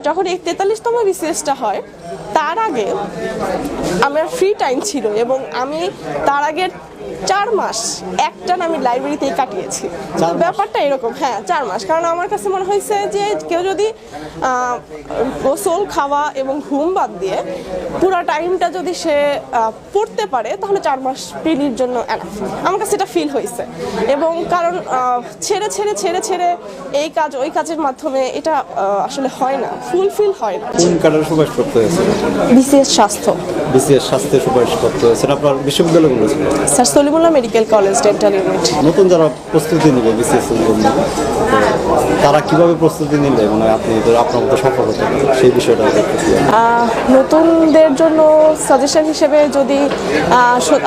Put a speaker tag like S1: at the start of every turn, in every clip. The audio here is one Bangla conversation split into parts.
S1: যখন এই তেতাল্লিশতম বিসিএসটা হয় তার আগে আমার ফ্রি টাইম ছিল এবং আমি তার আগের চার মাস একটান আমি লাইব্রেরিতেই কাটিয়েছি। তো ব্যাপারটা এরকম হ্যাঁ চার মাস। কারণ আমার কাছে মনে হয়েছে যে কেউ যদি গোসল খাওয়া এবং ঘুম বাদ দিয়ে পুরো টাইমটা যদি সে পড়তে পারে তাহলে চার মাস প্রিলির জন্য। আমার কাছে এটা ফিল হয়েছে। এবং কারণ ছেড়ে ছেড়ে ছেড়ে ছেড়ে এই কাজ ওই কাজের মাধ্যমে এটা আসলে হয় না ফুলফিল হয় না। বিসিএস স্বাস্থ্য।
S2: বিসিএস স্বাস্থ্যের সুপারিশ করতে এটা আপনার বিশ্ববিদ্যালয়গুলো ছিল
S1: sir Salimullah medical college dental unit.
S2: নতুন যারা প্রস্তুতি নিবে বিসিএস এর জন্য তারা কীভাবে প্রস্তুতি নিলে? মানে আপনি আপনার মতো সফল হতে সেই বিষয়টা
S1: নতুনদের জন্য সাজেশন হিসেবে যদি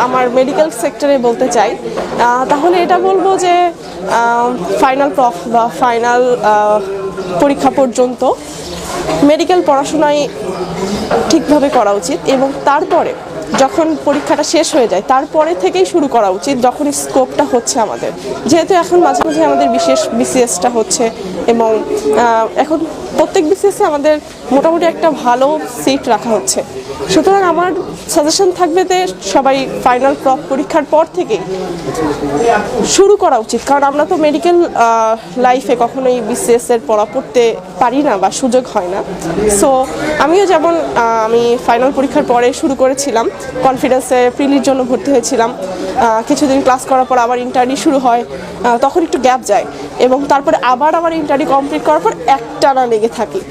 S1: আমার মেডিকেল সেক্টরে বলতে চাই তাহলে এটা বলব যে ফাইনাল প্রফ বা ফাইনাল পরীক্ষা পর্যন্ত মেডিকেল পড়াশোনায় ঠিকভাবে করা উচিত এবং তারপরে যখন পরীক্ষাটা শেষ হয়ে যায়, তারপরে থেকেই শুরু করা উচিত যখন স্কোপটা হচ্ছে আমাদের। যেহেতু এখন মাঝে মাঝে আমাদের বিশেষ বিসিএসটা হচ্ছে এবং এখন প্রত্যেক বিসিএসে আমাদের মোটামুটি একটা ভালো সিট রাখা হচ্ছে। সুতরাং আমার সাজেশন থাকবে যে সবাই ফাইনাল প্রপ পরীক্ষার পর থেকেই শুরু করা উচিত। কারণ আমরা তো মেডিকেল লাইফে কখনোই বিসিএস এর পড়া পড়তে পারি না বা সুযোগ হয় না। সো আমিও যেমন আমি ফাইনাল পরীক্ষার পরে শুরু করেছিলাম কনফিডেন্সে প্রিলির জন্য ভর্তি হয়েছিলাম। কিছুদিন ক্লাস করার পর আবার ইন্টারনি শুরু হয় তখন একটু গ্যাপ যায়। এবং তারপরে আবার আমার ইন্টারনি কমপ্লিট করার পর একটানা লেগে থাকি।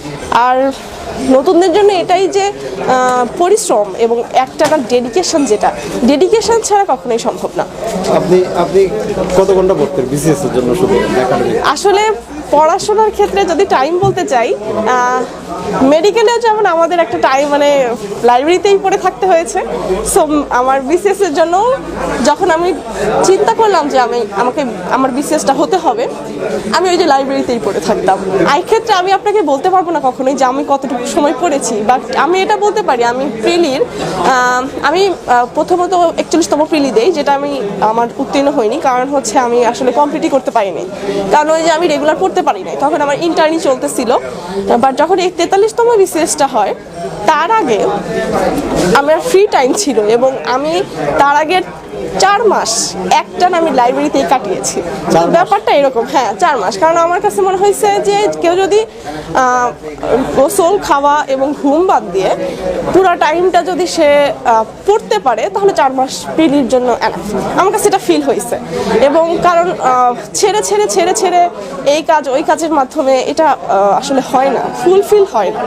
S1: আর নতুনদের জন্য এটাই যে পরিশ্রম এবং একটানা ডেডিকেশন যেটা ডেডিকেশন ছাড়া কখনোই সম্ভব না।
S2: আপনি আপনি কত ঘণ্টা পড়তেন বিসিএস এর জন্য শুধু?
S1: আসলে পড়াশোনার ক্ষেত্রে যদি টাইম বলতে চাই মেডিকেলেও যেমন আমাদের একটা টাইম মানে লাইব্রেরিতেই পড়ে থাকতে হয়েছে। সো আমার বিসিএস এর জন্য যখন আমি চিন্তা করলাম যে আমি, আমাকে, আমার বিসিএসটা হতে হবে, আমি ওই যে লাইব্রেরিতেই পড়ে থাকতাম। এই ক্ষেত্রে আমি আপনাকে বলতে পারব না কখনোই যে আমি কতটুকু সময় পড়েছি বাট আমি এটা বলতে পারি, আমি প্রিলির আমি প্রথমত একচল্লিশতম প্রিলি দেই, যেটা আমি, আমার উত্তীর্ণ হয়নি কারণ হচ্ছে আমি আসলে কমপ্লিটই করতে পারিনি। কারণ ওই যে আমি রেগুলার পড়তে পারি নাই। তখন আমার ইন্টারনি চলতেছিল। বাট যখন এই তেতাল্লিশতম বিসিএসটা হয়, তার আগে আমার ফ্রি টাইম ছিল এবং আমি তার আগের চার মাস একটান আমি লাইব্রেরিতেই কাটিয়েছি। তো ব্যাপারটা এরকম হ্যাঁ চার মাস। কারণ আমার কাছে মনে হয়েছে যে কেউ যদি গোসল খাওয়া এবং ঘুম বাদ দিয়ে পুরো টাইমটা যদি সে পড়তে পারে তাহলে চার মাস প্রিলির জন্য। আমার কাছে এটা ফিল হয়েছে। এবং কারণ ছেড়ে ছেড়ে ছেড়ে ছেড়ে এই কাজ ওই কাজের মাধ্যমে এটা আসলে হয় না ফুলফিল হয় না।